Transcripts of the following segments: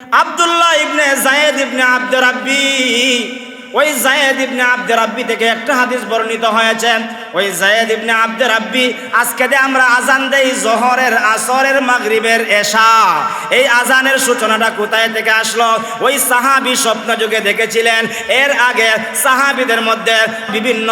আব্দুল্লাহ ইবনে জায়েদ ইবনে আব্দুর রাব্বি। ওই জায়েদ ইবনে আব্দুর রাব্বি থেকে একটা হাদিস বর্ণিত হয়েছে ওই জায়েদ ইবনে আব্দুর রাব্বি, আজকে দে আমরা আজান দেই জোহরের, আসরের, মাগরিবের এশা, এই আজানের সূচনাটা কোথায় থেকে আসলো? ওই সাহাবী স্বপ্ন যুগে দেখেছিলেন, এর আগে সাহাবীদের মধ্যে বিভিন্ন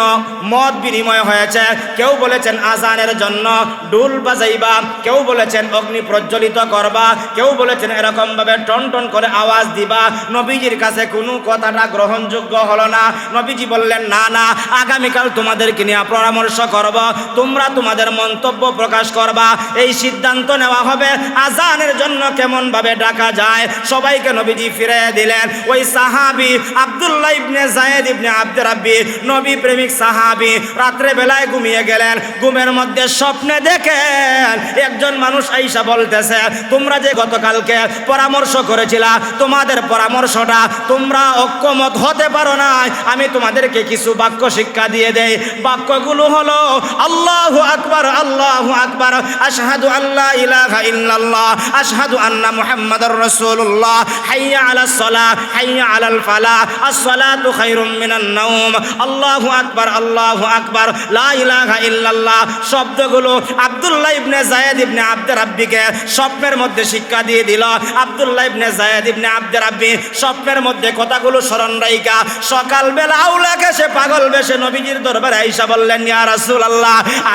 মত বিনিময় হয়েছে। কেউ বলেছেন আজানের জন্য ডুল বাজাইবা, কেউ বলেছেন অগ্নি প্রজ্বলিত করবা, কেউ বলেছেন এরকমভাবে টন টন করে আওয়াজ দিবা। নবীজির কাছে কোনো কথাটা গ্রহণযোগ্য হলো না। নবীজি বললেন, না না, আগামীকাল তোমাদেরকে নিয়ে পরামর্শ করব, তোমরা তোমাদের মন্তব্য প্রকাশ করবা, এই সিদ্ধান্ত নেওয়া হবে, আজানের জন্য কেমন ভাবে ডাকা যায়, সবাইকে নবীজি ফিরে দিলেন। ওই সাহাবি আব্দুল্লাহ ইবনে জায়েদ ইবনে আব্দুর রাব্বি, নবী প্রেমিক সাহাবি, রাত্রে বেলায় ঘুমিয়ে গেলেন, ঘুমের মধ্যে স্বপ্নে দেখেন, একজন মানুষ আইসা বলতেছে, তোমরা যে গতকালকে পরামর্শ করেছিলা, তোমাদের পরামর্শটা তোমরা অক্ষমত হতে পারো না আমি তোমাদেরকে কিছু বাক্য শিক্ষা দিয়ে দেই। বাক্যগুলো হলো, আল্লাহ আকবার আল্লাহ আকবার, আশহাদু আল্লাহ ইলাহা ইল্লাল্লাহ, আশহাদু আন্না মুহাম্মাদার রাসূলুল্লাহ, হাইয়া আলাস সালাহ, হাইয়া আলাল ফালাহ, আস-সালাতু খায়রুম মিনান নাওম, আল্লাহু আকবার আল্লাহু আকবার, লা ইলাহা ইল্লাল্লাহ, শব্দগুলো আব্দুল্লাহ ইবনে জায়েদ ইবনে আব্দুর রাব্বিকে স্বপ্নের মধ্যে শিক্ষা দিয়ে দিল। আব্দুল্লাহ ইবনে জায়েদ ইবনে আব্দুর রাব্বি স্বপ্নের মধ্যে কথাগুলো স্মরণ রাইকা সকালবেলা আউলাকে সে পাগল বেশে নবীজির দরবারে আইসা বললেন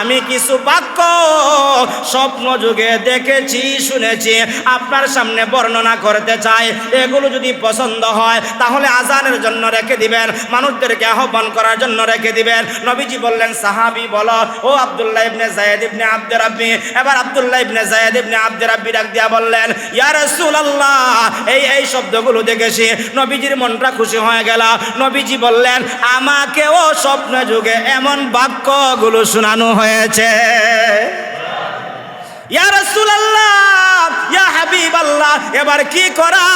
আমি কিছু বাক্য স্বপ্ন যুগে দেখেছি, শুনেছি, আপনার সামনে বর্ণনা করতে চাই। এগুলো যদি পছন্দ হয়, তাহলে আজানের জন্য রেখে দিবেন, মানুষদেরকে আহ্বান করার জন্য রেখে দিবেন। নবীজি বললেন, সাহাবি বলো, ও আব্দুল্লাহ ইবনে জায়েদ ইবনে আব্দুর রাব্বি। এবার আব্দুল্লাহ ইবনে জায়েদ ইবনে আব্দুর রাব্বি ডাক দিয়া বললেন, ইয়া রাসূলুল্লাহ, এই এই শব্দগুলো দেখেছি। নবীজির মনটা খুশি হয়ে গেল। নবীজি বললেন, আমাকেও স্বপ্ন যুগে এমন বাক্যগুলো শোনানো হয়েছে। ইয়া রাসূলুল্লাহ! ইয়া হাবিবাল্লাহ এবার কি করা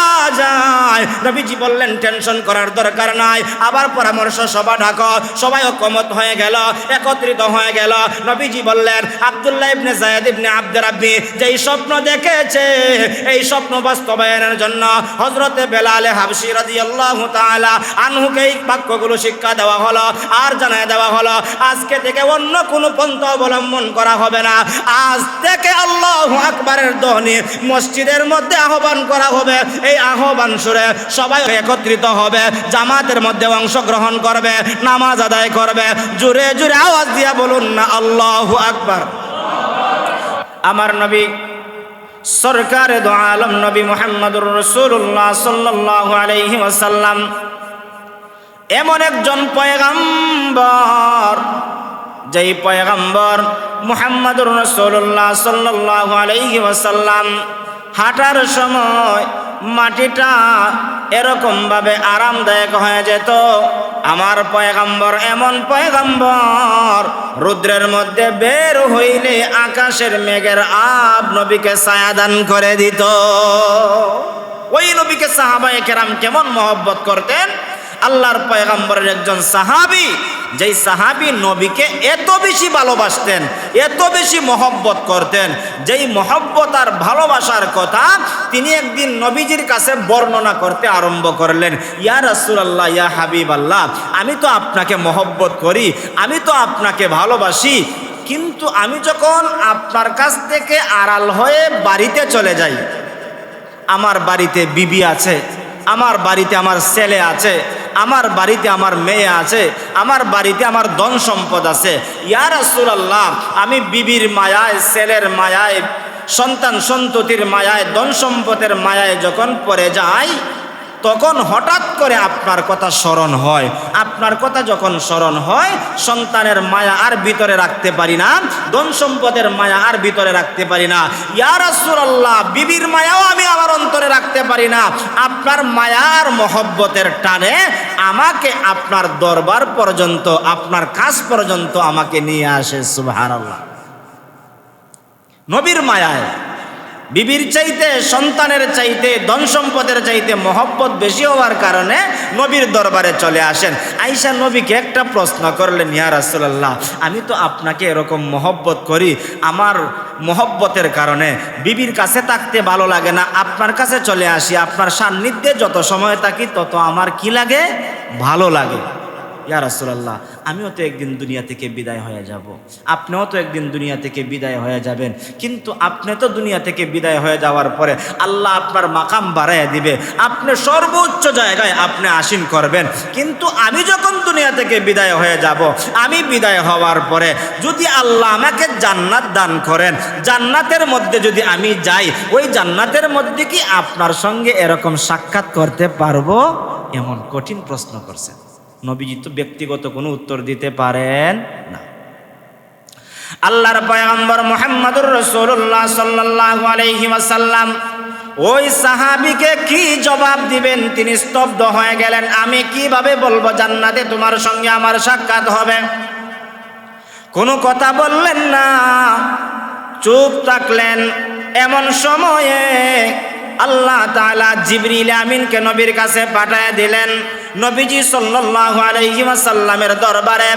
যায়? নবীজি বললেন, টেনশন করার দরকার নাই। আবার পরামর্শ সভা ডাকো। সবাই ঐকমত হয়ে গেল, একত্রিত হয়ে গেল। নবীজি বললেন, আব্দুল্লাহ ইবনে জায়েদ ইবনে আব্দুর রাব্বি, যেই স্বপ্ন দেখেছে, এই স্বপ্ন বাস্তবায়নের জন্য হযরতে বেলালে হাবশি রাদিয়াল্লাহু তাআলা আনহুকে এই বাক্যগুলো শিক্ষা দেওয়া হলো আর জানায় দেওয়া হলো, আজকে থেকে অন্য কোনো পন্থা অবলম্বন করা হবে না। আজ থেকে আল্লাহ আকবরের ধ্বনি মসজিদের মধ্যে আহ্বান করা হবে। এই আহ্বান সুরে সবাই একত্রিত হবে। জামাতের মধ্যে অংশগ্রহণ করবে, নামাজ আদায় করবে। জুড়ে জুড়ে আওয়াজ দিয়া বলুন না, আল্লাহ আকবার। আমার নবী, সরকার দো আলম নবী মোহাম্মদুর রসুল্লাহ সাল্লাহ আলহি ওয়াসাল্লাম এমন একজন পয়গাম্বর যেই পয়গাম্বর মুহাম্মদুর রসুল্লাহ সাল্লাহ আলহি ওয়াসাল্লাম, হাঁটার সময় মাটিটা এরকমভাবে আরামদায়ক হয়ে যেত। আমার পয়গাম্বর এমন পয়গাম্বর, রুদ্রের মধ্যে বের হইলে আকাশের মেঘের আব নবীকে ছায়াদান করে দিত। ওই নবীকে সাহাবায়ে কেরাম কেমন মহব্বত করতেন? আল্লাহর পয়গাম্বরের একজন সাহাবি, যেই সাহাবি নবীকে এত বেশি ভালোবাসতেন, এত বেশি মহব্বত করতেন, যেই মহব্বত আর ভালোবাসার কথা তিনি একদিন নবীজির কাছে বর্ণনা করতে আরম্ভ করলেন, ইয়া রাসূলুল্লাহ, ইয়া হাবিব আল্লাহ আমি তো আপনাকে মহব্বত করি, আমি তো আপনাকে ভালোবাসি, কিন্তু আমি যখন আপনার কাছ থেকে আড়াল হয়ে বাড়িতে চলে যাই, আমার বাড়িতে বিবি আছে, আমার বাড়িতে আমার ছেলে আছে আমার বাড়িতে আমার মেয়ে আছে, আমার বাড়িতে আমার ধন সম্পদ আছে। ইয়ার রাসূলুল্লাহ, আমি বিবির মায়ায়, ছেলের মায়ায়, সন্তান সন্ততির মায়ায়, ধন সম্পদের মায়ায় যখন পড়ে যাই তখন হঠাৎ করে আপনার কথা স্মরণ হয়। আপনার কথা যখন স্মরণ হয়, সন্তানের মায়া আর ভিতরে রাখতে পারি না, ধন সম্পদের মায়া আর ভিতরে রাখতে পারি না। ইয়ার রাসূলুল্লাহ, বিবির মায়াও আমি আমার অন্তরে রাখতে পারি না। আপনার মায়ার মহব্বতের টানে আমাকে আপনার দরবার পর্যন্ত, আপনার কাজ পর্যন্ত আমাকে নিয়ে আসে, সুবহানাল্লাহ। নবীর মায়ায় বিবির চাইতে, সন্তানের চাইতে, ধন সম্পদের চাইতে মহব্বত বেশি হওয়ার কারণে নবীর দরবারে চলে আসেন। আইসা নবীকে একটা প্রশ্ন করলেন, ইয়া রাসূলুল্লাহ, আমি তো আপনাকে এরকম মহব্বত করি। আমার মহব্বতের কারণে বিবির কাছে থাকতে ভালো লাগে না। আপনার কাছে চলে আসি, আপনার সান্নিধ্যে যত সময় থাকি, তত আমার কি লাগে? ভালো লাগে। ইয়া রাসূলুল্লাহ, আমিও তো একদিন দুনিয়া থেকে বিদায় হয়ে যাব। আপনিও তো একদিন দুনিয়া থেকে বিদায় হয়ে যাবেন। কিন্তু আপনি তো দুনিয়া থেকে বিদায় হয়ে যাওয়ার পরে আল্লাহ আপনার মাকাম বাড়াইয়া দিবে। আপনি সর্বোচ্চ জায়গায় আপনি আসীন করবেন। কিন্তু আমি যখন দুনিয়া থেকে বিদায় হয়ে যাব, আমি বিদায় হওয়ার পরে যদি আল্লাহ আমাকে জান্নাত দান করেন, জান্নাতের মধ্যে যদি আমি যাই, ওই জান্নাতের মধ্যে কি আপনার সঙ্গে এরকম সাক্ষাৎ করতে পারব? এমন কঠিন প্রশ্ন করছেন। নবীজি তো ব্যক্তিগত কোনো উত্তর দিতে পারেন না। আল্লাহর পয়গম্বর মুহাম্মদুর রাসূলুল্লাহ সাল্লাল্লাহু আলাইহি ওয়াসাল্লাম ওই সাহাবীকে কি জবাব দিবেন? তিনি স্তব্ধ হয়ে গেলেন, আমি কীভাবে বলব জান্নাতে তোমার সঙ্গে আমার সাক্ষাৎ হবে? কোনো কথা বললেন না, চুপ থাকলেন। এমন সময়ে আল্লাহ তাআলা জিবরিল আমিনকে নবীর কাছে পাঠায় দিলেন নবীজি সাল্লাল্লাহু আলাইহি ওয়াসাল্লামের দরবারে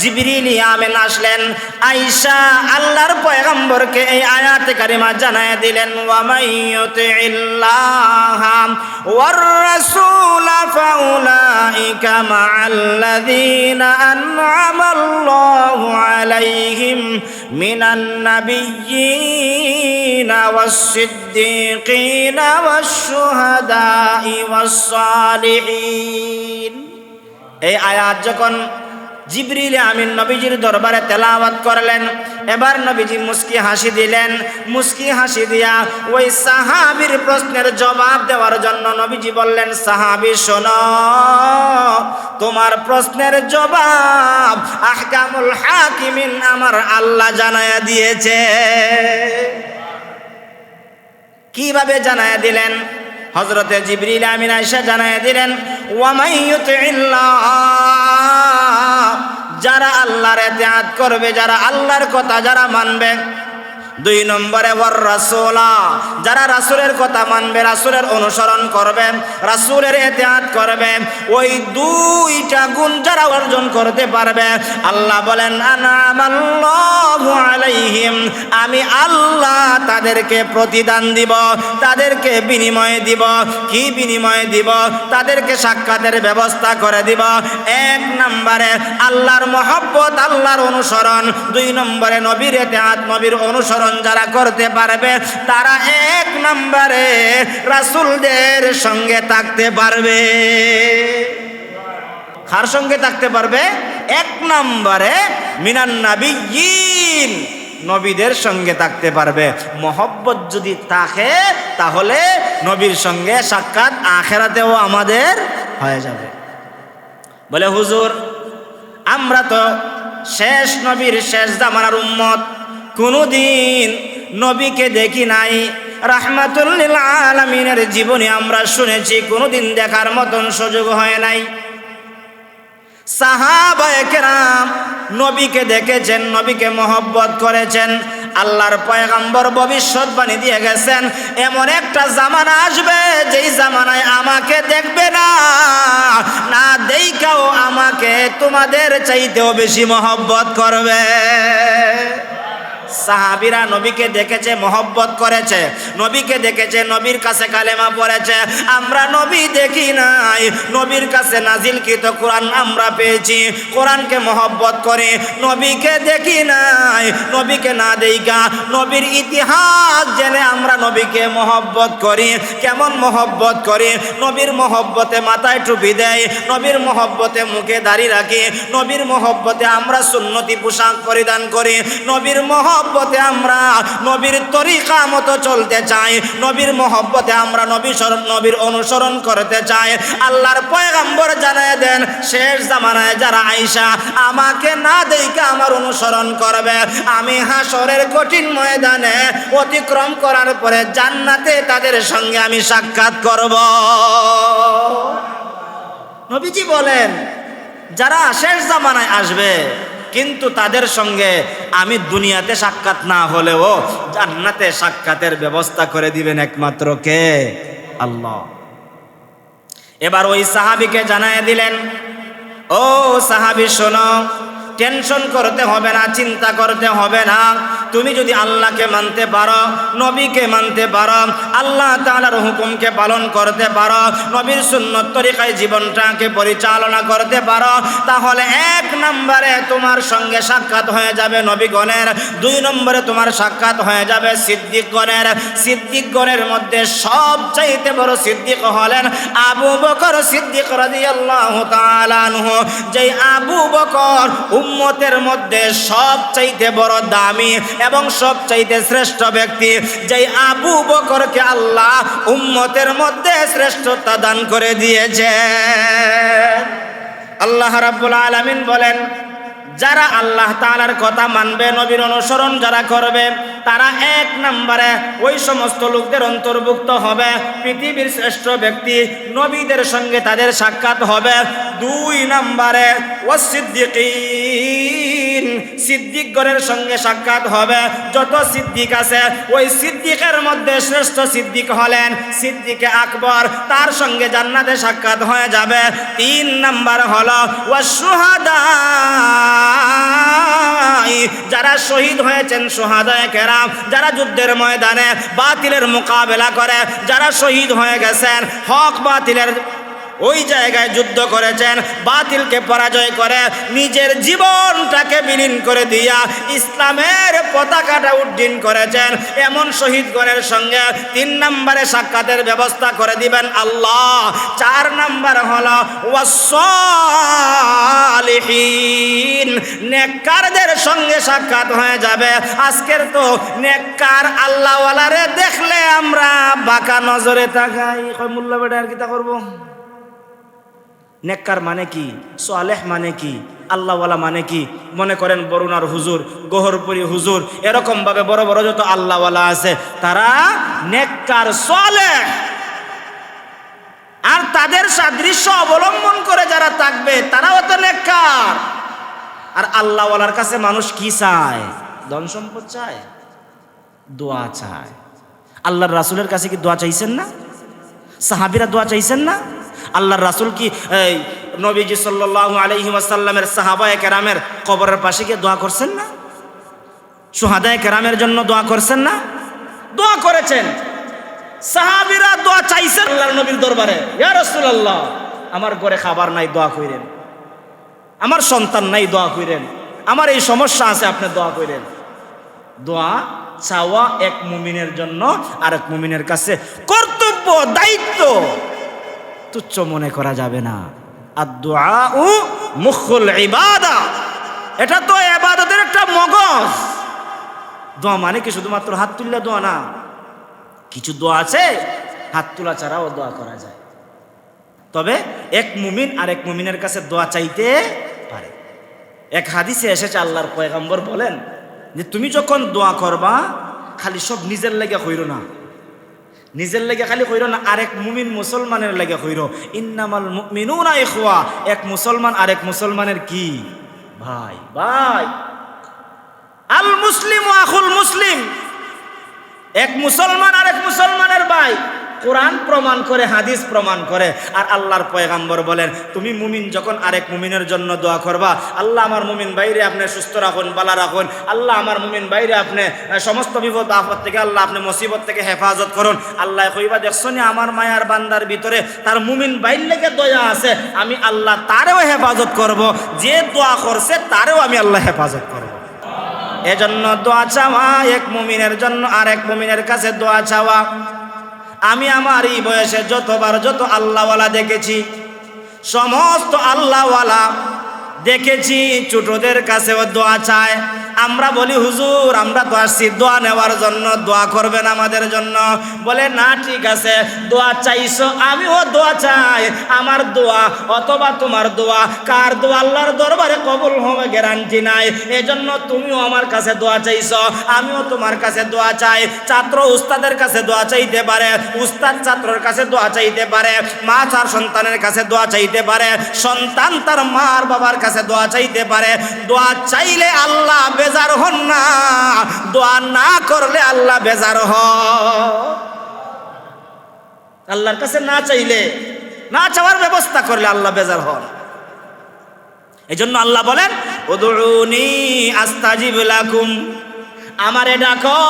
জিবরিল আমিন আসলেন আয়েশা আল্লাহর পয়গম্বরকে এই আয়াত কারিমা জানায় দিলেন ওয়া মাইয়ুতিল্লাহ ওয়ার রাসূল ফাউলাইকা মা'আল্লাযীনা আন'আমাল্লাহু আলাইহিম মিনান নাবিয়্যিনা ওয়াস-সিদ্দীকিনা ওয়াশ-শুহাদা'i এই আয়াত যখন জিবরিল আমিন নবীজির দরবারে তেলাওয়াত করলেন। এবার নবীজি মুস্কি হাসি দিলেন। মুস্কি হাসি দিয়া ওই সাহাবীর প্রশ্নের জবাব দেওয়ার জন্য নবীজি বললেন, সাহাবী, শোন, তোমার প্রশ্নের জবাব আহকামুল হাকিমিন আমার আল্লাহ জানায়া দিয়েছে। কীভাবে জানায়া দিলেন? হজরতে জিবরিল আমিন আয়সা জানায়া দিলেন ওয়ামাইয়ুতিল্লাহ যারা আল্লাহর এতে করবে যারা আল্লাহর কথা যারা মানবে দুই নম্বরে রাসূলা। যারা রাসুলের কথা মানবে, রাসুলের অনুসরণ করবে, রাসূলের এতেআত করবে, ওই দুইটা গুণ যারা অর্জন করতে পারবে, আল্লাহ বলেন আমি আল্লাহ তাদেরকে প্রতিদান দিব, তাদেরকে বিনিময় দিব। কি বিনিময় দিব? তাদেরকে সাক্ষাতের ব্যবস্থা করে দিব। এক নম্বরে, আল্লাহর মহব্বত, আল্লাহর অনুসরণ। দুই নম্বরে, নবীর এতেআত নবীর অনুসরণ যারা করতে পারবে, তারা এক নম্বরে রাসূলদের সঙ্গে থাকতে পারবে। কার সঙ্গে থাকতে পারবে? এক নম্বরে মিনান নাবিয়িন নবীদের সঙ্গে থাকতে পারবে। মহব্বত যদি থাকে, তাহলে নবীর সঙ্গে সাক্ষাৎ আখেরাতেও আমাদের হয়ে যাবে। বলে, হুজুর, আমরা তো শেষ নবীর শেষ জামানার উম্মত। কোনোদিন নবীকে দেখি নাই। রাহমাতুল্লিল আলমিনের জীবনে আমরা শুনেছি, কোনোদিন দেখার মতন সুযোগ হয় নাই। সাহাবায়কেরাম নবীকে দেখেছেন, নবীকে মহব্বত করেছেন। আল্লাহর পয়গম্বর ভবিষ্যৎবাণী দিয়ে গেছেন, এমন একটা জামানা আসবে, যেই জামানায় আমাকে দেখবে না। না দেইকাও আমাকে তোমাদের চাইতেও বেশি মহব্বত করবে। সাহাবিরা নবীকে দেখেছে, মহব্বত করেছে। নবীকে দেখেছে, নবীর কাছে কালেমা পড়েছে। আমরা নবী দেখি নাই। নবীর কাছে নাজিলকৃত কোরআন আমরা পেয়েছি। কোরআনকে মহব্বত করে নবীকে দেখি নাই। নবীকে না দেইকা নবীর ইতিহাস জেনে আমরা নবীকে মহব্বত করি। কেমন মহব্বত করি? নবীর মহব্বতে মাথায় টুপি দেয়, নবীর মহব্বতে মুখে দাড়ি রাখি, নবীর মহব্বতে আমরা সুন্নতি পোশাক পরিধান করি, নবীর মহব্বতে আমরা নবীর তরিকা মতো চলতে চাই, নবীর মহব্বতে আমরা নবী স্মরণ নবীর অনুসরণ করতে চাই। আল্লাহর পয়গাম্বর জানায় দেন, শেষ জামানায় যারা আইসা আমাকে না দেখে আমার অনুসরণ করবে। আমি হাসরের কঠিন ময়দানে অতিক্রম করার পরে জান্নাতে তাদের সঙ্গে আমি সাক্ষাৎ করব। নবীজি বলেন, যারা শেষ জামানায় আসবে কিন্তু তাদের সঙ্গে আমি দুনিয়াতে সাক্ষাৎ না হলেও জান্নাতে সাক্ষাতের ব্যবস্থা করে দিবেন একমাত্র কে? আল্লাহ। এবার ওই সাহাবিকে জানায় দিলেন, ও সাহাবি, শোনো টেনশন করতে হবে না, চিন্তা করতে হবে না। তুমি যদি আল্লাহকে মানতে পারো, নবীকে মানতে পারো, আল্লাহ তাআলার হুকুমকে পালন করতে পারো, নবীর সুন্নত তরিকায় জীবনটাকে পরিচালনা করতে পারো, তাহলে এক নম্বরে তোমার সঙ্গে সাক্ষাৎ হয়ে যাবে নবীগণের দুই নম্বরে তোমার সাক্ষাৎ হয়ে যাবে সিদ্দিকগণের সিদ্দিকগণের মধ্যে সবচাইতে বড় সিদ্দিক হলেন আবু বকর সিদ্দিক তাআলা আনহু। যেই আবু বকর উম্মতের মধ্যে সবচাইতে বড় দামি এবং সবচাইতে শ্রেষ্ঠ ব্যক্তি, যেই আবু বকরকে আল্লাহ উম্মতের মধ্যে শ্রেষ্ঠতা দান করে দিয়েছে আল্লাহ রাব্বুল আলামিন বলেন যারা আল্লাহ তাআলার কথা মানবে, নবীর অনুসরণ যারা করবে, তারা এক নম্বরে ওই সমস্ত লোকদের অন্তর্ভুক্ত হবে। পৃথিবীর শ্রেষ্ঠ ব্যক্তি নবীদের সঙ্গে তাদের সাক্ষাৎ হবে। দুই নম্বরে ওয়াসিদ্দিকিন সিদ্দিকগণের সঙ্গে সাক্ষাৎ হবে। যত সিদ্দিক আছে, ওই সিদ্দিকের মধ্যে শ্রেষ্ঠ সিদ্দিক হলেন সিদ্দিকে আকবর। তার সঙ্গে জান্নাতে সাক্ষাৎ হয়ে যাবে। তিন নাম্বার হলো ওয়াসুহাদা যারা শহীদ হয়েছেন সোহাদায় কেরাম, যারা যুদ্ধের ময়দানে বাতিলের মোকাবেলা করে, যারা শহীদ হয়ে গেছেন, হক বাতিলের ওই জায়গায় যুদ্ধ করেছেন, বাতিলকে পরাজয় করে, নিজের জীবনটাকে বিলীন করে দিয়া ইসলামের পতাকাটা উড্ডীন করেছেন। এমন শহীদগণের সঙ্গে তিন নম্বরে সাক্ষাতের ব্যবস্থা করে দিবেন আল্লাহ। চার নম্বর হল ওয়াসলিহীন নেককারদের সঙ্গে সাক্ষাৎ হয়ে যাবে। আজকের তো নেককার আল্লাহওয়ালারে দেখলে আমরা বাঁকা নজরে তাকাই। মূল্য বেটা, আর কি তা করব? নেককার মানে কি? সোয়ালেহ মানে কি? আল্লাহওয়ালা মানে কি? মনে করেন বরুণার হুজুর, গোহরপুরি হুজুর এরকম ভাবে বড় বড় যত আল্লাহওয়ালা আছে, তারা নেককার, সোয়ালেহ। আর তাদের সাদৃশ্য অবলম্বন করে যারা থাকবে, তারাও তো নেককার। আর আল্লাহওয়ালার কাছে মানুষ কি চায়? ধন সম্পদ চায়? দোয়া চায়। আল্লাহর রাসুলের কাছে কি দোয়া চাইছেন না? সাহাবিরা দোয়া চাইছেন না? আল্লাহর রাসুল কি নবীজি সাল্লাহ আলহি ওয়াসাল্লামের সাহাবায় কেরামের কবরের পাশে গিয়ে দোয়া করছেন না? সুহাদায় কেরামের জন্য দোয়া করছেন না? দোয়া করেছেন। সাহাবিরা দোয়া চাইছেন আল্লাহর নবীর দরবারে, ইয়া রাসূলুল্লাহ, আমার ঘরে খাবার নাই, দোয়া কইরেন। আমার সন্তান নাই, দোয়া কইরেন। আমার এই সমস্যা আছে, আপনি দোয়া কইরেন। দোয়া চাওয়া এক মুমিনের জন্য আর এক মুমিনের কাছে কর্তব্য, দায়িত্ব। তুচ্ছ মনে করা যাবে না। আর এটা তো এবাদতের একটা মগজ। দোয়া মানে কি? শুধুমাত্র হাত তুললে দোয়া না। কিছু দোয়া আছে, হাত তোলা ছাড়াও দোয়া করা যায়। তবে এক মুমিন আর এক মুমিনের কাছে দোয়া চাইতে পারে। এক হাদিসে এসেছে, আল্লাহর পয়গম্বর বলেন যে, তুমি যখন দোয়া করবা, খালি সব নিজের লেগে হইল না। নিজের লেগে খালি কইর না, আরেক মুমিন মুসলমানের লেগে কইর। ইন্নামাল মুমিনুনা ইখওয়া, এক মুসলমান আরেক মুসলমানের কি? ভাই ভাই। আল মুসলিম আখুল মুসলিম। এক মুসলমান আর এক মুসলমানের ভাই। কোরআন প্রমাণ করে, হাদিস প্রমাণ করে। আর আল্লাহর পয়গাম্বর বলেন, তুমি মুমিন যখন আরেক মুমিনের জন্য দোয়া করবা, আল্লাহ আমার মুমিন বাইরে আপনি সুস্থ রাখুন, বালা রাখুন। আল্লাহ আমার মুমিন বাইরে আপনি সমস্ত বিপদ, আপদ থেকে আল্লাহ আপনি মুসিবত থেকে হেফাজত করুন। আল্লাহ কইবা, দেখছ আমার মায়ার বান্দার ভিতরে তার মুমিন বাইর লেগে দয়া আছে, আমি আল্লাহ তারেও হেফাজত করব। যে দোয়া করছে তারেও আমি আল্লাহ হেফাজত করব। এজন্য দোয়া চাওয়া, এক মুমিনের জন্য আর এক মুমিনের কাছে দোয়া চাওয়া। আমি আমার এই বয়সে যতবার যত আল্লাহওয়ালা দেখেছি, সমস্ত আল্লাহওয়ালা দেখেছি, ছোটদের কাছেও দোয়া চায় আমরা বলি, হুজুর, আমরা তো আসছি দোয়া নেওয়ার জন্য দোয়া করবেন আমাদের জন্য। বলে, না, ঠিক আছে, দোয়া চাইছো, আমিও দোয়া চাই। আমার দোয়া, অথবা তোমার দোয়া, কার দোয়া আল্লাহর দরবারে কবুল হবে গ্যারান্টি নাই। এজন্য তুমিও আমার কাছে দোয়া চাইছো, আমিও তোমার কাছে দোয়া চাই। ছাত্র উস্তাদের কাছে দোয়া চাইতে পারে, উস্তাদ ছাত্রের কাছে দোয়া চাইতে পারে, মা তার সন্তানের কাছে দোয়া চাইতে পারে, সন্তান তার মার বাবার কাছে দোয়া চাইতে পারে। দোয়া চাইলে আল্লাহ বেজার হন না, দোয়া না করলে আল্লাহ বেজার হ। আল্লাহর কাছে না চাইলে, না চাওয়ার ব্যবস্থা করলে আল্লাহ বেজার হন। এই জন্য আল্লাহ বলেন উদুনি আস্তাজিব লাকুম। আমারে ডাকো,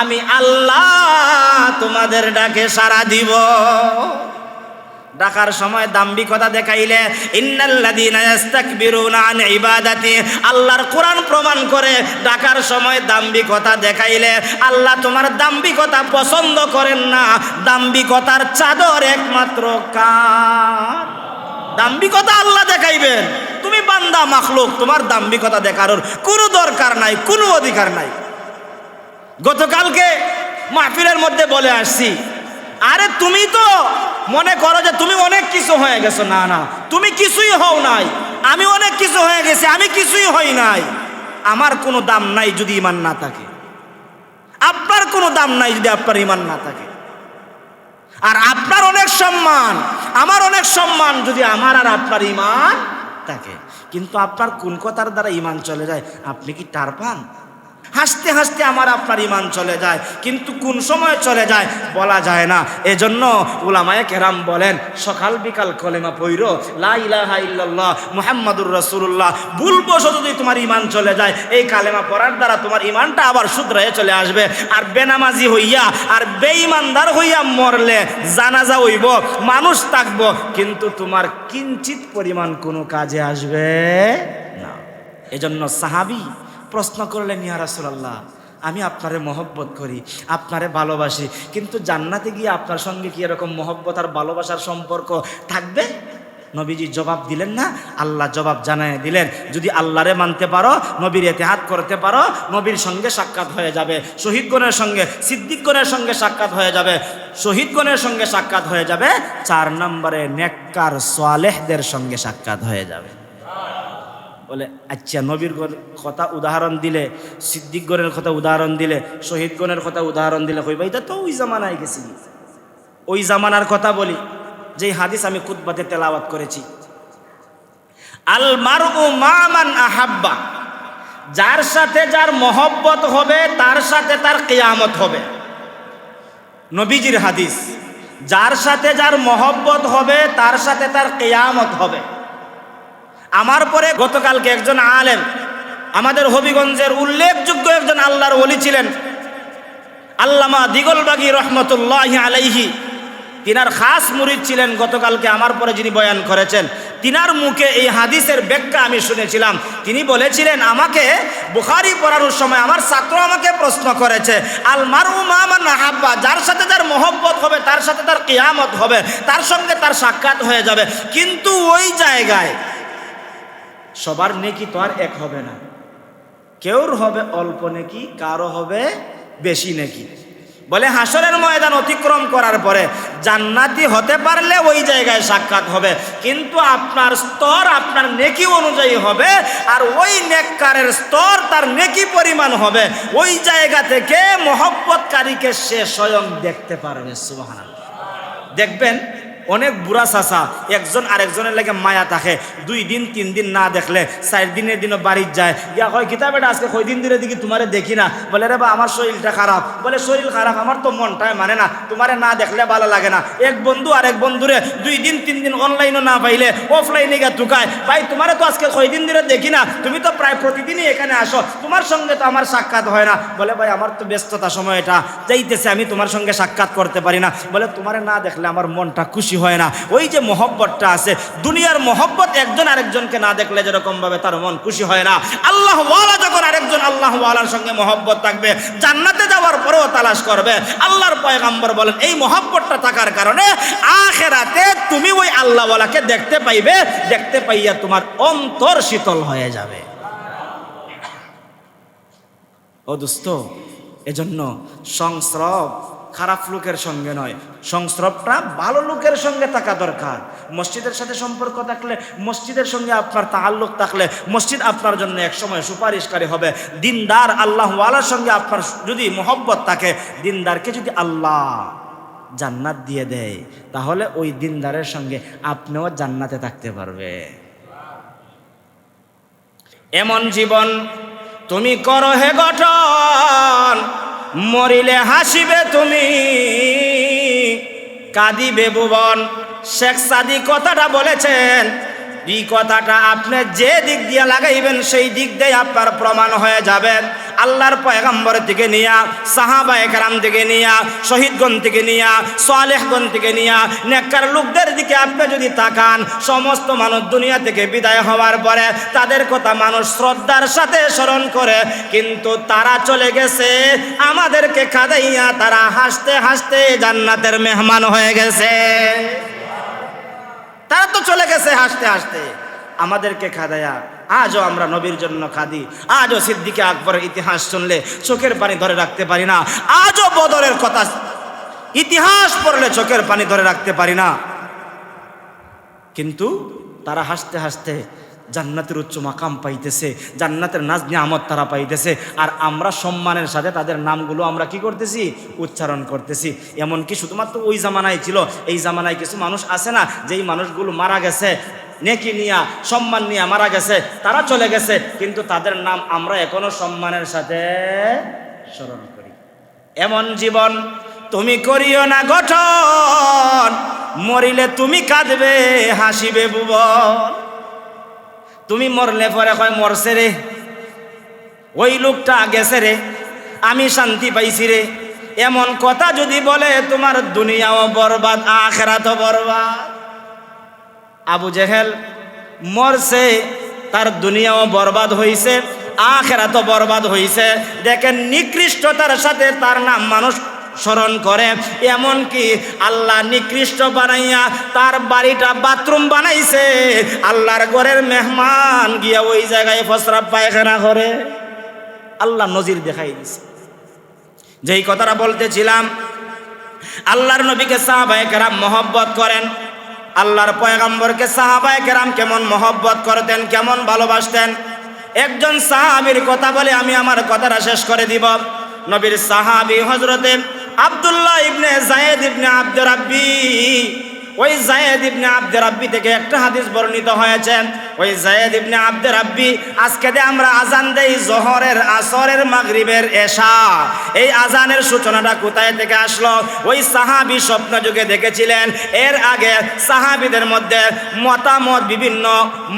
আমি আল্লাহ তোমাদের ডাকে সারা দিব। ডাকার সময় দাম্ভিকতা দেখাইলে ইবাদাতি আল্লাহর কোরআন প্রমাণ করে ডাকার সময় দাম্ভিকতা দেখাইলে, আল্লাহ তোমার দাম্ভিকতা পছন্দ করেন না, দাম্ভিকতার চাদর একমাত্র কার? দাম্ভিকতা আল্লাহ দেখাইবেন। তুমি বান্দা, মাখলুক, তোমার দাম্ভিকতা দেখানোর কোনো দরকার নাই, কোনো অধিকার নাই। গতকালকে মাহফিলের মধ্যে বলে আসছি আরে তুমি তো মনে করো যে তুমি অনেক কিছু হয়ে গেছো, না না। তুমি কিছুই হও নাই। আমি অনেক কিছু হয়ে গেছি, আমি কিছুই হই নাই। আমার কোনো দাম নাই যদি ইমান না থাকে। আপনার কোনো দাম নাই যদি আপনার ইমান না থাকে। আর আপনার অনেক সম্মান, আমার অনেক সম্মান যদি আমার আর আপনার ইমান থাকে। কিন্তু আপনার কোন কথার দ্বারা ইমান চলে যায়? আপনি কি টার পান? হাসতে হাসতে আমার আপনার ইমান চলে যায়। কিন্তু কোন সময় চলে যায় বলা যায় না। এজন্য উলামায়ে কেরাম বলেন, সকাল বিকাল কলেমা পইর লা ইলাহা ইল্লাল্লাহ মুহাম্মাদুর রাসূলুল্লাহ। ভুলবশত যদি তোমার ইমান চলে যায়, এই কালেমা পড়ার দ্বারা তোমার ইমানটা আবার শুধরায়ে চলে আসবে। আর বেনামাজি হইয়া, আর বেঈমানদার হইয়া মরলে জানাজা হইব, মানুষ থাকব, কিন্তু তোমার কিঞ্চিত পরিমাণ কোনো কাজে আসবে না। এজন্য সাহাবী প্রশ্ন করলেন, ইয়া রাসূলুল্লাহ, আমি আপনারে মহব্বত করি, আপনারে ভালোবাসি, কিন্তু জান্নাতে গিয়ে আপনার সঙ্গে কি এরকম মহব্বত আর ভালোবাসার সম্পর্ক থাকবে? নবীজি জবাব দিলেন না, আল্লাহ জবাব জানায় দিলেন, যদি আল্লাহরে মানতে পারো, নবীর এতেহাত করতে পারো, নবীর সঙ্গে সাক্ষাৎ হয়ে যাবে শহীদগণের সঙ্গে সিদ্দিকগণের সঙ্গে সাক্ষাৎ হয়ে যাবে শহীদগণের সঙ্গে সাক্ষাৎ হয়ে যাবে, চার নম্বরে নেককার সোয়ালেহদের সঙ্গে সাক্ষাৎ হয়ে যাবে। বলে আচ্ছা নবীর কথা উদাহরণ দিলে, সিদ্দিকগণের কথা উদাহরণ দিলে, শহীদগণের কথা উদাহরণ দিলে কইবা এটা তো ওই জামানায় গেছি। ওই জামানার কথা বলি, যেই হাদিস আমি কুতবাতে তেলাওয়াত করেছি। আল মারু মামান আহাব্বা, যার সাথে যার মহব্বত হবে, তার সাথে তার কেয়ামত হবে। নবীজির হাদিস, যার সাথে যার মহব্বত হবে, তার সাথে তার কেয়ামত হবে। আমার পরে গতকালকে একজন আলেম, আমাদের হবিগঞ্জের উল্লেখযোগ্য একজন আল্লাহর ওলি ছিলেন, আল্লামা দিগলবাগি রহমতুল্লাহ আলাইহি। তিনার খাস মুরিদ ছিলেন গতকালকে আমার পরে যিনি বয়ান করেছেন। তিনার মুখে এই হাদিসের ব্যাখ্যা আমি শুনেছিলাম। তিনি বলেছিলেন, আমাকে বুখারি পড়ানোর সময় আমার ছাত্র আমাকে প্রশ্ন করেছে, আল মারু মামান হাব্বা যার সাথে যার মহব্বত হবে, তার সাথে তার কিয়ামত হবে, তার সঙ্গে তার সাক্ষাৎ হয়ে যাবে। কিন্তু ওই জায়গায় সবার নেকি তো আর এক হবে না। কেউর হবে অল্প নেকি, কারও হবে বেশি নেকি। বলে হাসরের ময়দান অতিক্রম করার পরে জান্নাতি হতে পারলে ওই জায়গায় সাক্ষাৎ হবে। কিন্তু আপনার স্তর আপনার নেকি অনুযায়ী হবে আর ওই নেককারের স্তর তার নেকি পরিমাণ হবে। ওই জায়গা থেকে মহব্বতকারীকে সে স্বয়ং দেখতে পারবে, সুবহানাল্লাহ। দেখবেন অনেক বুড়া চাষা একজন আরেকজনের লাগে মায়া থাকে। দুই দিন, তিন দিন না দেখলে চার দিনের দিনও বাড়ির যায়। ইয়া কয় কিতাবেটা আজকে কই দিন দেখি তোমারে দেখি না? বলে রে বা আমার শরীরটা খারাপ বলে শরীর খারাপ আমার তো মনটাই মানে না। তোমারে না দেখলে ভালো লাগে না। এক বন্ধু আরেক বন্ধুরে দুই দিন, তিন দিন অনলাইনও না পাইলে অফলাইনে গিয়ে ঢুকায়। ভাই তোমারে তো আজকে কই দিন দেখি না। তুমি তো প্রায় প্রতিদিনই এখানে আসো তোমার সঙ্গে তো আমার সাক্ষাৎ হয় না। বলে, ভাই আমার তো ব্যস্ততা সময়টা যাইতেছে, আমি তোমার সঙ্গে সাক্ষাৎ করতে পারি না। বলে তোমারে না দেখলে আমার মনটা খুশি হয় না। ওই যে মহব্বতটা আছে, দুনিয়ার মহব্বত একজন আরেকজনকে না দেখলে যেরকম ভাবে তার মন খুশি হয় না। আল্লাহ ওয়ালা যখন আরেকজন আল্লাহ ওয়ালার সঙ্গে মহব্বত থাকবে, জান্নাতে যাওয়ার পরেও তালাশ করবে। আল্লাহর পয়গাম্বর বলেন, এই মহব্বতটা থাকার কারণে আখেরাতে তুমি ওই আল্লাহওয়ালাকে দেখতে পাইবে, দেখতে পাইয়া তোমার অন্তর শীতল হয়ে যাবে। ও দোস্ত, এজন্য সংস্রব খারাপ লোকের সঙ্গে নয়। সংস্রবটা ভালো লোকের সঙ্গে থাকা দরকার। মসজিদের সাথে সম্পর্ক থাকলে, মসজিদের সঙ্গে আপনার তাল্লুক থাকলে, মসজিদ আপনার জন্য একসময় সুপারিশকারী হবে। দিনদার আল্লাহ ওয়ালার সঙ্গে আপনার যদি মোহব্বত থাকে, দিনদারকে যদি আল্লাহ জান্নাত দিয়ে দেয়, তাহলে ওই দিনদারের সঙ্গে আপনিও জান্নাতে থাকতে পারবে। এমন জীবন তুমি করো হে গঠন মরিলে হাসিবে তুমি। কাঁদিবে ভুবন। শেখ সাদি কথাটা বলেছেন, এই কথাটা আপনি যে দিক দিয়ে লাগাইবেন, সেই দিক দিয়ে আপনার প্রমাণ হয়ে যাবে। আল্লাহর পয়গাম্বর থেকে নিয়া, সাহাবা একরাম থেকে নিয়া, শহীদগণ থেকে নিয়া সোয়ালেহগণ থেকে নিয়া, নেককার লোকদের দিকে আপনি যদি তাকান, সমস্ত মানুষ দুনিয়া থেকে বিদায় হওয়ার পরে তাদের কথা মানুষ শ্রদ্ধার সাথে স্মরণ করে, কিন্তু তারা চলে গেছে, আমাদেরকে খাদাইয়া তারা হাসতে হাসতে জান্নাতের মেহমান হয়ে গেছে। তারা তো চলে গেছে হাসতে হাসতে, আমাদেরকে খাদায়া আজও আমরা নবীর জন্য খাদি। আজও সিদ্দিকে আকবরের ইতিহাস শুনলে চোখের পানি ধরে রাখতে পারি না। আজও বদরের কথা ইতিহাস পড়লে চোখের পানি ধরে রাখতে পারি না। কিন্তু তারা হাসতে হাসতে জান্নাতের উচ্চ মাকাম পাইতেছে, জান্নাতের নাজ নিয়ামত তারা পাইতেছে। আর আমরা সম্মানের সাথে তাদের নামগুলো আমরা কি করতেছি? উচ্চারণ করতেছি। এমনকি শুধুমাত্র ওই জামানায় ছিল, এই জামানায় কিছু মানুষ আছে না, যেই মানুষগুলো মারা গেছে নেকি নিয়া, সম্মান নিয়া মারা গেছে, তারা চলে গেছে, কিন্তু তাদের নাম আমরা এখনও সম্মানের সাথে স্মরণ করি। এমন জীবন তুমি করিও না, গঠন। মরিলে তুমি কাঁদবে, হাসিবে ভুবন। তুমি মরলে পরে কয়, মরছে রে। ওই লোকটা গেছে রে, আমি শান্তি পাইছি রে। এমন কথা যদি বলে, তোমার দুনিয়াও বরবাদ, আখেরাতও বরবাদ। আবু জেহেল মরছে, তার দুনিয়াও বরবাদ হইছে, আখেরাতও বরবাদ হইছে। দেখেন নিকৃষ্টতার সাথে তার নাম মানুষ স্মরণ করে। এমনকি আল্লাহ নিকৃষ্ট বানাইয়া তার বাড়িটা বাথরুম বানাইছে। আল্লাহর ঘরের মেহমান গিয়া ওই জায়গায় ফসরা পায়খানা করে। আল্লাহ নজির দেখাই দিছে। যেই কথাটা বলতেছিলাম, আল্লাহর নবীকে সাহাবায়ে কেরাম মহব্বত করেন। আল্লাহর পয়গম্বরকে সাহাবায় কেরাম কেমন মহব্বত করতেন, কেমন ভালোবাসতেন। একজন সাহাবির কথা বলে আমি আমার কথাটা শেষ করে দিব। নবীর সাহাবি হজরতে আবদুল্লাহ ইবনে জায়েদ ইবনে আব্দুর রাব্বি ওই জায়েদ ইবনে আব্দে রাব্বি থেকে একটা হাদিস বর্ণিত হয়েছে, ওই জায়েদ ইবনে আব্দে রাব্বি, আজকে দে আমরা আজান দেই জোহরের আসরের মাগরিবের এশা, এই আজানের সূচনাটা কোথায় থেকে আসলো? ওই সাহাবি স্বপ্ন যুগে দেখেছিলেন, এর আগে সাহাবিদের মধ্যে মতামত বিভিন্ন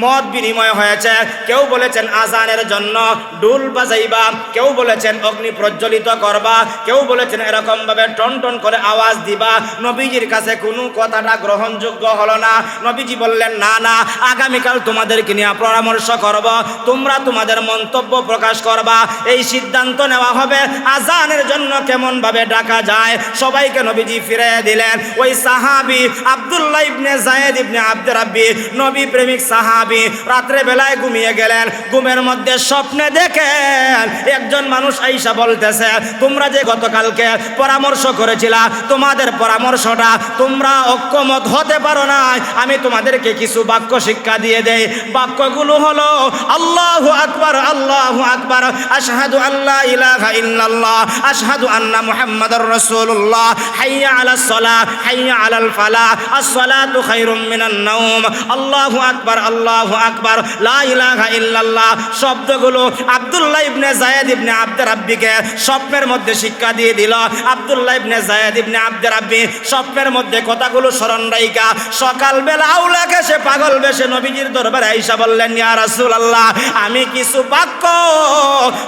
মত বিনিময় হয়েছে, কেউ বলেছেন আজানের জন্য ডুল বাজাইবা, কেউ বলেছেন অগ্নি প্রজ্বলিত করবা, কেউ বলেছেন এরকম ভাবে টন টন করে আওয়াজ দিবা, নবীজির কাছে কোনো কথাটা গ্রহণযোগ্য হলো না। নবীজি বললেন, না না, আগামীকাল তোমাদেরকে নিয়ে পরামর্শ করব। তোমরা তোমাদের মন্তব্য প্রকাশ করবা। এই সিদ্ধান্ত নেওয়া হবে। আজানের জন্য কেমন ভাবে ডাকা যায়? সবাইকে নবীজি ফিরে দিলেন। ওই সাহাবি আব্দুল্লাহ ইবনে জায়েদ ইবনে আব্দুর রাব্বি, নবী প্রেমিক সাহাবি রাত্রে বেলায় ঘুমিয়ে গেলেন। ঘুমের মধ্যে স্বপ্নে দেখেন, একজন মানুষ আইসা বলতেছে, তোমরা যে গতকালকে পরামর্শ করেছিলা, তোমাদের পরামর্শটা তোমরা ঐক্যমত হতে পারো না আমি তোমাদেরকে কিছু বাক্য শিক্ষা দিয়ে দেই। বাক্যগুলো হলো, আল্লাহু আকবার আল্লাহু আকবার, আশহাদু আল্লাহ ইলাহা ইল্লাল্লাহ, আশহাদু আন্না মুহাম্মাদার রাসূলুল্লাহ, হাইয়া আলাস সালাহ হাইয়া আলাল ফালাহ আস-সালাতু খায়রুম মিনান নাওম, আল্লাহু আকবার আল্লাহু আকবার, লা ইলাহা ইল্লাল্লাহ। শব্দগুলো আব্দুল্লাহ ইবনে জায়েদ ইবনে আব্দুর রাব্বিকে স্বপ্নের মধ্যে শিক্ষা দিয়ে দিল। আব্দুল্লাহ ইবনে জায়েদ ইবনে আব্দুর রাব্বি স্বপ্নের মধ্যে কথাগুলো স্মরণ সকালবেলা আউলাকে সে পাগল বেশে নবীজির দরবারে আইসা বললেন, ইয়া আমি কিছু বাক্য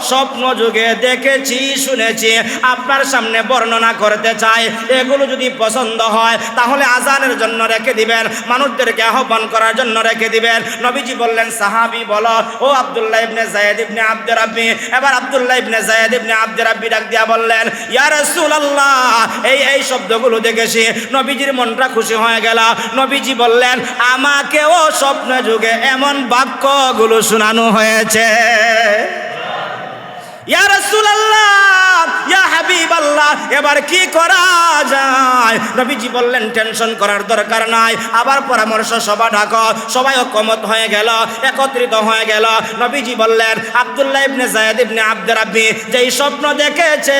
স্বপ্ন যুগে দেখেছি, শুনেছি, আপনার সামনে বর্ণনা করতে চাই। এগুলো যদি পছন্দ হয়, তাহলে আজানের জন্য রেখে দিবেন, মানুষদেরকে আহ্বান করার জন্য রেখে দিবেন। নবীজি বললেন, সাহাবি, বলো, ও আব্দুল্লাহ ইবনে জায়েদ ইবনে আব্দুর রাব্বি এবার আব্দুল্লাহ ইবনে জায়েদ ইবনে আব্দুর রাব্বি ডাক দিয়া বললেন, ইয়া রাসূলুল্লাহ, এই এই শব্দগুলো দেখেছি। নবীজির মনটা খুশি হয়ে গেল। নবীজি বললেন আমাকেও স্বপ্ন যুগে এমন বাক্যগুলো শোনানো হয়েছে। ইয়া রাসূলুল্লাহ, ইয়া হাবিবাল্লাহ, এবার কি করা যায়? নবীজি বললেন টেনশন করার দরকার নাই। আবার পরামর্শ সভা ডাকো। সবাই ঐকমত হয়ে গেল, একত্রিত হয়ে গেল। নবীজি বললেন, আব্দুল্লাহ ইবনে জায়েদ ইবনে আব্দুর রাব্বি, যেই স্বপ্ন দেখেছে,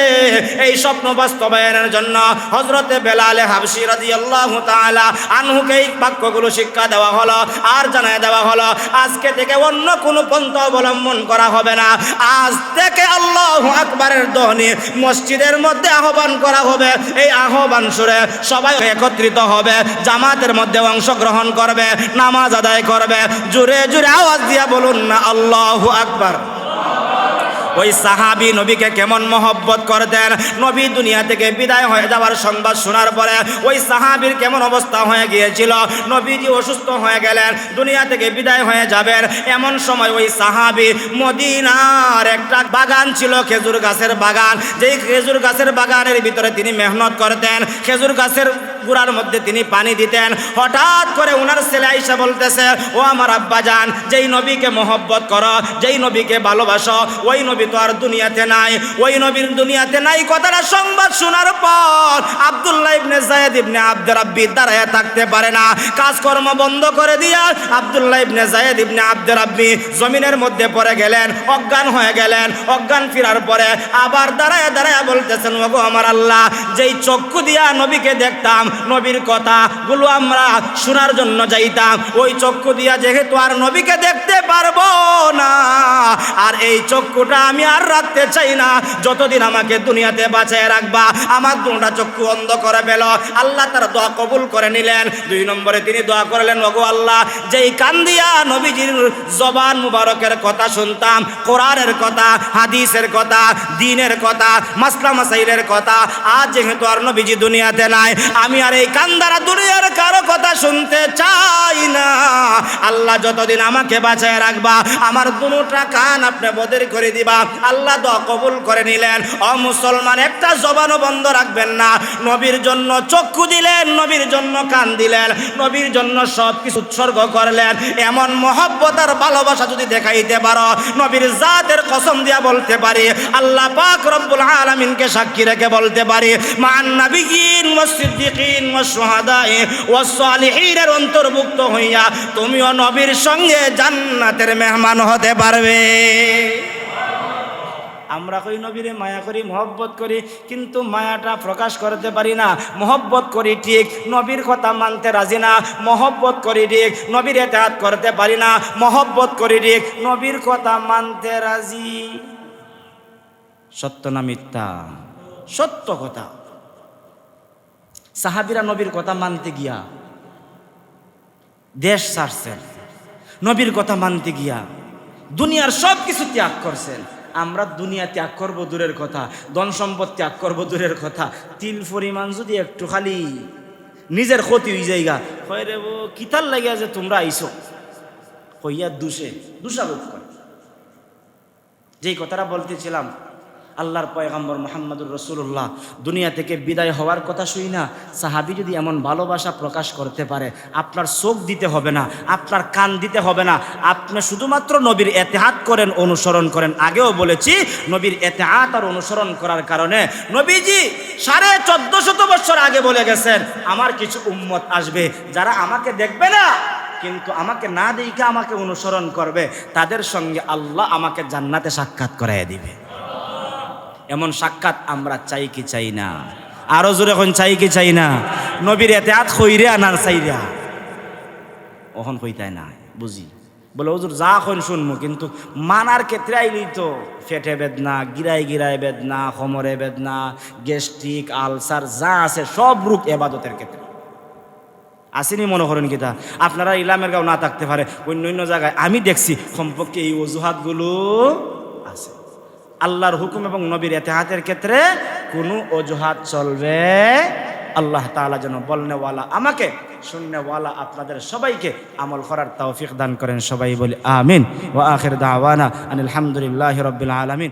এই স্বপ্ন বাস্তবায়নের জন্য হযরতে বেলাল হাবশি রাদিয়াল্লাহু তাআলা আনহুকে এই বাক্যগুলো শিক্ষা দেওয়া হলো, আর জানায় দেওয়া হলো, আজকে থেকে অন্য কোনো পন্থা অবলম্বন করা হবে না। আজ থেকে আল্লাহু আকবরের মসজিদ মসজিদের মধ্যে আহ্বান করা হবে। এই আহ্বান সুরে সবাই একত্রিত হবে। জামাতের মধ্যে অংশগ্রহণ করবে, নামাজ আদায় করবে। জুড়ে জুড়ে আওয়াজ দিয়া বলুন না, আল্লাহ আকবার। ওই সাহাবি নবীকে কেমন মহব্বত করতেন? নবী দুনিয়া থেকে বিদায় হয়ে যাওয়ার সংবাদ শোনার পরে ওই সাহাবির কেমন অবস্থা হয়ে গিয়েছিল? নবীজি অসুস্থ হয়ে গেলেন, দুনিয়া থেকে বিদায় হয়ে যাবেন। এমন সময় ওই সাহাবি মদিনার একটা বাগান ছিল, খেজুর গাছের বাগান। যেই খেজুর গাছের বাগানের ভিতরে তিনি মেহনত করতেন। খেজুর গাছের গুড়ার মধ্যে তিনি পানি দিতেন। হঠাৎ করে ওনার ছেলে আইসা বলতেছে, ও আমার আব্বা যান যেই নবীকে মহব্বত করো, যেই নবীকে ভালোবাসো, ওই নবী তো আর দুনিয়াতে নাই। ওই নবীর দুনিয়াতে নাই কথাটা সংবাদ শোনার পর আব্দুল্লাহ ইবনে জায়েদ ইবনে আব্দুর রাব্বি দাঁড়ায় থাকতে পারে না। কাজকর্ম বন্ধ করে দিয়া আব্দুল্লাহ ইবনে জায়েদ ইবনে আব্দুর রাব্বি জমিনের মধ্যে পড়ে গেলেন, অজ্ঞান হয়ে গেলেন। অজ্ঞান ফিরার পরে আবার দাঁড়ায় দাঁড়ায় বলতেছেন, ওগো আমার আল্লাহ, যেই চক্ষু দিয়া নবীকে দেখতাম নবীর কথা, গুলো আমরা শোনার জন্য যাইতাম। ওই চক্ষু দিয়া যেহেতু আর নবীকে দেখতে পারব না, আর এই চক্ষুটা আমি আর রাখতে চাই না। যতদিন আমাকে দুনিয়াতে বাঁচায় রাখবা, আমার দুটা চক্ষু অন্ধ করে পেল আল্লাহ তার দোয়া কবুল করে নিলেন। দুই নম্বরে তিনি দোয়া করলেন, ওগো আল্লাহ, যেই কান্দিয়া নবীজির জবান মুবারকের কথা শুনতাম, কোরআনের কথা, হাদিসের কথা, দিনের কথা, মাসলা মাসাইলের কথা, আজ যেহেতু আর নবীজি দুনিয়াতে নাই, আমি আর এই কান্দারা দুনিয়ার কারও কথা শুনতে চাই না। আল্লাহ যতদিন আমাকে বাঁচায় রাখবা, আমার দুটা কান আপনি বদের করে দিবা। আল্লাহ দোয়া কবুল করে নিলেন। অ মুসলমান, একটা জবানও বন্ধ রাখবেন না। নবীর জন্য চক্ষু দিলেন, নবীর জন্য কান দিলেন, নবীর জন্য সব কিছু উৎসর্গ করলেন। এমন মহব্বত আর ভালোবাসা যদি দেখাইতে পারো, নবীর জাতের কসম দিয়া বলতে পারি, আল্লাহ পাক রব্বুল আলামিনকে সাক্ষী রেখে বলতে পারি, মান নাবিয়িন ওয়াস ওয়াস শুহাদায়ে ওয়াস সালিহিনের অন্তর্ভুক্ত হইয়া তুমিও নবীর সঙ্গে জান্নাতের মেহমান হতে পারবে। আমরা কই নবীরে মায়া করি, মহব্বত করি, কিন্তু মায়াটা প্রকাশ করতে পারি না। মহব্বত করি ঠিক, নবীর কথা মানতে রাজি না। মহব্বত করি ঠিক, নবীর এতেহাত করতে পারি না। মহব্বত করি ঠিক, নবীর কথা মানতে রাজি। সত্য না মিথ্যা? সত্য কথা। সাহাবিরা নবীর কথা মানতে গিয়া দেশ ছাড়ছেন, নবীর কথা মানতে গিয়া দুনিয়ার সব কিছু ত্যাগ করছেন। আমরা দুনিয়া ত্যাগ করব দূরের কথা, ধন সম্পদ ত্যাগ করব দূরের কথা। তিল পরিমাণ যদি একটু খালি, নিজের ক্ষতি হয়ে যাইগা। হয় রে কিতার লাগিয়া যে তোমরা আইসো হইয়া দুষে, দুষারোপ করে। যেই কথাটা বলতেছিলাম আল্লাহর পয়গাম্বর মোহাম্মদুর রসুল্লাহ দুনিয়া থেকে বিদায় হওয়ার কথা শুই না, সাহাবি যদি এমন ভালোবাসা প্রকাশ করতে পারে, আপনার চোখ দিতে হবে না, আপনার কান দিতে হবে না, আপনি শুধুমাত্র নবীর এতেহাত করেন, অনুসরণ করেন। আগেও বলেছি, নবীর এতেহাত আর অনুসরণ করার কারণে নবীজি সাড়ে চোদ্দ শত বছর আগে বলে গেছেন, আমার কিছু উম্মত আসবে, যারা আমাকে দেখবে না, কিন্তু আমাকে না দেখে আমাকে অনুসরণ করবে, তাদের সঙ্গে আল্লাহ আমাকে জান্নাতে সাক্ষাৎ করাই দিবে। এমন সাক্ষাৎ আমরা চাই কি চাই না? আরও জোরে এখন চাই কি চাই না? নবীর এতে আত খইরে আনার চাইরা। ওখন কইতাই না, বুঝি? বলে, হুজুর, যা এখন শুনব কিন্তু মানার ক্ষেত্রে আইলি তো ফেটে বেদনা গিরাই গিরায় বেদনা কোমরে বেদনা, গ্যাস্ট্রিক, আলসার, যা আছে সব রোগ এবাদতের ক্ষেত্রে। আসেনি মনে করেন কিতা আপনারা ইলামের গাঁও না থাকতে পারে অন্য অন্য জায়গায় আমি দেখছি কমপক্ষে এই অজুহাতগুলো আছে। আল্লাহর হুকুম এবং নবীর এতেহাতের ক্ষেত্রে কোনো অজুহাত চলবে। আল্লাহ তালা যেন বলনেওয়ালা আমাকে শূন্যওয়ালা আপনাদের সবাইকে আমল করার তৌফিক দান করেন সবাই বলি আমিন। ও আখির দাওয়ানা আনিল রবিল আলমিন আলামিন।